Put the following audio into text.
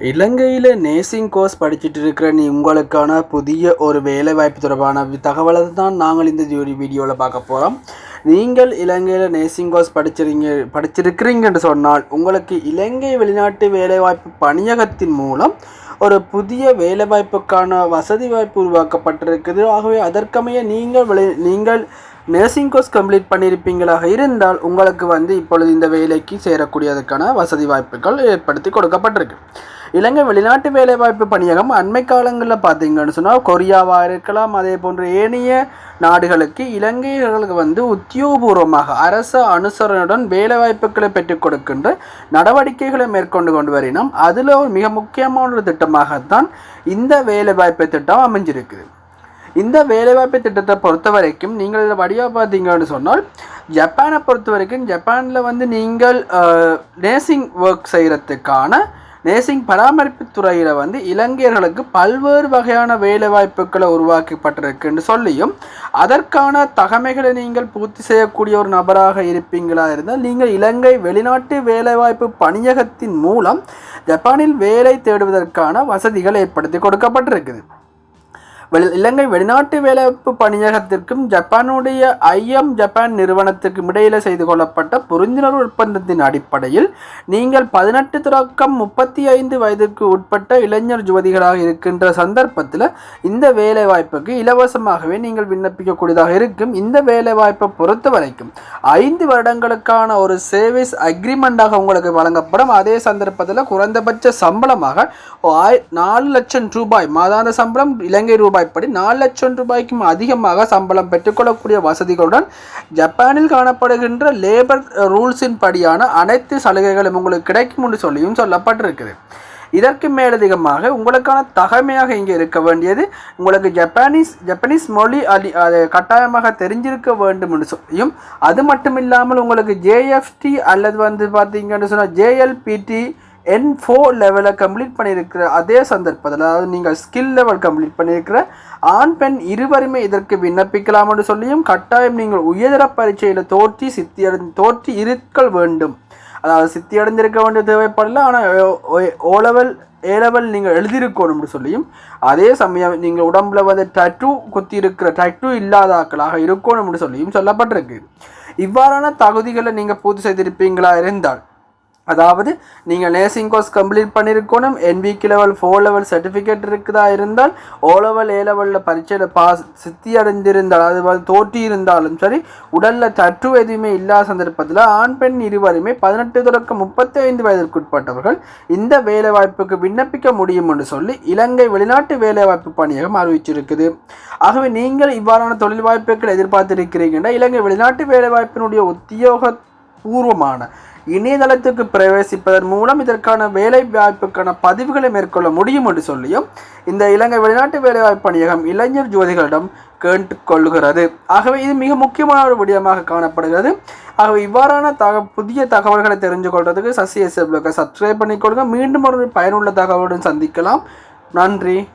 இலங்கையில் நேசிங் கோர்ஸ் படிச்சுட்டு இருக்கிற நீ உங்களுக்கான புதிய ஒரு வேலைவாய்ப்பு தொடர்பான தகவலை தான் நாங்கள் இந்த வீடியோவில் பார்க்க போகிறோம் நீங்கள் இலங்கையில் நேசிங் கோர்ஸ் படிச்சிருங்க படிச்சிருக்கிறீங்கன்னு சொன்னால் உங்களுக்கு இலங்கை வெளிநாட்டு வேலைவாய்ப்பு பணியகத்தின் மூலம் ஒரு புதிய வேலைவாய்ப்புக்கான வசதி வாய்ப்பு உருவாக்கப்பட்டிருக்குது. ஆகவே அதற்கமைய நீங்கள் விளை நீங்கள் நர்சிங் கோர்ஸ் கம்ப்ளீட் பண்ணியிருப்பீங்களாக இருந்தால் உங்களுக்கு வந்து இப்பொழுது இந்த வேலைக்கு சேரக்கூடியதற்கான வசதி வாய்ப்புகள் ஏற்படுத்தி கொடுக்கப்பட்டிருக்கு. இலங்கை வெளிநாட்டு வேலைவாய்ப்பு பணியகம் அண்மை காலங்களில் பார்த்தீங்கன்னு சொன்னால் கொரியாவாக இருக்கலாம் அதே போன்ற ஏனைய நாடுகளுக்கு இலங்கையர்களுக்கு வந்து உத்தியோகபூர்வமாக அரச அனுசரணையுடன் வேலைவாய்ப்புகளை பெற்றுக் கொடுக்கின்ற நடவடிக்கைகளை மேற்கொண்டு கொண்டு வரினோம். அதில் ஒரு மிக முக்கியமான ஒரு திட்டமாகத்தான் இந்த வேலைவாய்ப்பு திட்டம் அமைஞ்சிருக்குது. இந்த வேலைவாய்ப்பு திட்டத்தை பொறுத்த வரைக்கும் நீங்கள் இதில் வடிவாக பார்த்தீங்கன்னு சொன்னால் ஜப்பானை பொறுத்த வரைக்கும் ஜப்பானில் வந்து நீங்கள் நேசிங் ஒர்க் செய்கிறதுக்கான நேசிங் பராமரிப்பு துறையில் வந்து இலங்கையர்களுக்கு பல்வேறு வகையான வேலைவாய்ப்புகளை உருவாக்கப்பட்டிருக்குன்னு சொல்லியும் அதற்கான தகமைகளை நீங்கள் பூர்த்தி செய்யக்கூடிய ஒரு நபராக இருப்பீங்களா இருந்தால் நீங்கள் இலங்கை வெளிநாட்டு வேலைவாய்ப்பு பணியகத்தின் மூலம் ஜப்பானில் வேலை தேடுவதற்கான வசதிகள் ஏற்படுத்தி கொடுக்கப்பட்டிருக்குது. வெளி இலங்கை வெளிநாட்டு வேலைவாய்ப்பு பணியகத்திற்கும் ஜப்பானுடைய ஐஎம் ஜப்பான் நிறுவனத்திற்கும் இடையில செய்து கொள்ளப்பட்ட புரிந்துணர்வு ஒப்பந்தத்தின் அடிப்படையில் நீங்கள் பதினெட்டு தொடக்கம் முப்பத்தி ஐந்து வயதுக்கு உட்பட்ட இளைஞர் யுவதிகளாக இருக்கின்ற சந்தர்ப்பத்தில் இந்த வேலைவாய்ப்புக்கு இலவசமாகவே நீங்கள் விண்ணப்பிக்கக்கூடியதாக இருக்கும். இந்த வேலைவாய்ப்பை பொறுத்த வரைக்கும் ஐந்து வருடங்களுக்கான ஒரு சேவிஸ் அக்ரிமெண்ட்டாக உங்களுக்கு வழங்கப்படும். அதே சந்தர்ப்பத்தில் குறைந்தபட்ச சம்பளமாக நாலு லட்சம் ரூபாய் மாதாந்த சம்பளம் இலங்கை ரூபாய்ப்படி நாலு லட்சம் ரூபாய்க்கும் அதிகமாக சம்பளம் பெற்றுக்கொள்ளக்கூடிய வசதிகளுடன் ஜப்பானில் காணப்படுகின்ற லேபர் ரூல்ஸின் படியான அனைத்து சலுகைகளும் உங்களுக்கு கிடைக்கும் என்று சொல்லியும் சொல்லப்பட்டிருக்குது. இதற்கு மேலதிகமாக உங்களுக்கான தகமையாக இங்கே இருக்க வேண்டியது உங்களுக்கு ஜப்பானீஸ் ஜப்பனீஸ் மொழி அடி அது கட்டாயமாக தெரிஞ்சிருக்க வேண்டும் என்று சொல்லியும் அது மட்டும் இல்லாமல் உங்களுக்கு ஜேஎஃப்டி அல்லது வந்து பார்த்தீங்கன்னு சொன்னால் ஜேஎல்பிடி என் ஃபோர் லெவலை கம்ப்ளீட் பண்ணியிருக்கிற அதே சந்தர்ப்பத்தில் அதாவது நீங்கள் ஸ்கில் லெவல் கம்ப்ளீட் பண்ணியிருக்கிற ஆண் பெண் இருவருமே இதற்கு விண்ணப்பிக்கலாம் என்று சொல்லியும் கட்டாயம் நீங்கள் உயர்தர பரீட்சையில் தோற்றி சித்தியடை தோற்றி இருக்க வேண்டும். அதாவது சித்தி அடைஞ்சிருக்க வேண்டிய தேவைப்படல ஆனால் ஓ லெவல் ஏ லெவல் நீங்கள் எழுதியிருக்கணும்னு சொல்லியும் அதே சமயம் நீங்கள் உடம்புல வந்து டட்டு குத்தி இருக்கிற டட்டு இல்லாத ஆட்களாக இருக்கணும்னு சொல்லியும் சொல்லப்பட்டிருக்கு. இவ்வாறான தகுதிகளை நீங்கள் பூர்த்தி செய்திருப்பீங்களா? இருந்தால் அதாவது நீங்கள் நேர்சிங் கோர்ஸ் கம்ப்ளீட் பண்ணியிருக்கணும் என்விக்கு லெவல் ஃபோர் லெவல் சர்டிஃபிகேட் இருக்குதா இருந்தால் ஓ லெவல் ஏ லெவலில் பரீட்சையில் பாஸ் சித்தி அடைந்திருந்தால் அது தோட்டி இருந்தாலும் சரி உடலில் தற்று எதுவுமே இல்லாத சந்தர்ப்பத்தில் ஆண் பெண் இருவருமே பதினெட்டு தொடக்கம் முப்பத்தி ஐந்து வயதிற்குட்பட்டவர்கள் இந்த வேலைவாய்ப்புக்கு விண்ணப்பிக்க முடியும் என்று சொல்லி இலங்கை வெளிநாட்டு வேலைவாய்ப்பு பணியகம் அறிவிச்சிருக்குது. ஆகவே நீங்கள் இவ்வாறான தொழில் வாய்ப்புகள் எதிர்பார்த்திருக்கிறீங்கன்னா இலங்கை வெளிநாட்டு வேலைவாய்ப்பினுடைய உத்தியோக பூர்வமான இணையதளத்துக்கு பிரவேசிப்பதன் மூலம் இதற்கான வேலை வாய்ப்புக்கான பதிவுகளை மேற்கொள்ள முடியும் என்று சொல்லியும் இந்த இலங்கை வெளிநாட்டு வேலைவாய்ப்பு பணியகம் இளைஞர் ஜோதிகளிடம் கேட்டுக்கொள்கிறது. ஆகவே இது மிக முக்கியமான ஒரு விடயமாக காணப்படுகிறது. ஆகவே இவ்வாறான தக புதிய தகவல்களை தெரிஞ்சு கொள்றதுக்கு சசி எஸ் சப்ஸ்கிரைப் பண்ணிக்கொள்ளுங்க. மீண்டும் ஒரு பயனுள்ள தகவலுடன் சந்திக்கலாம். நன்றி.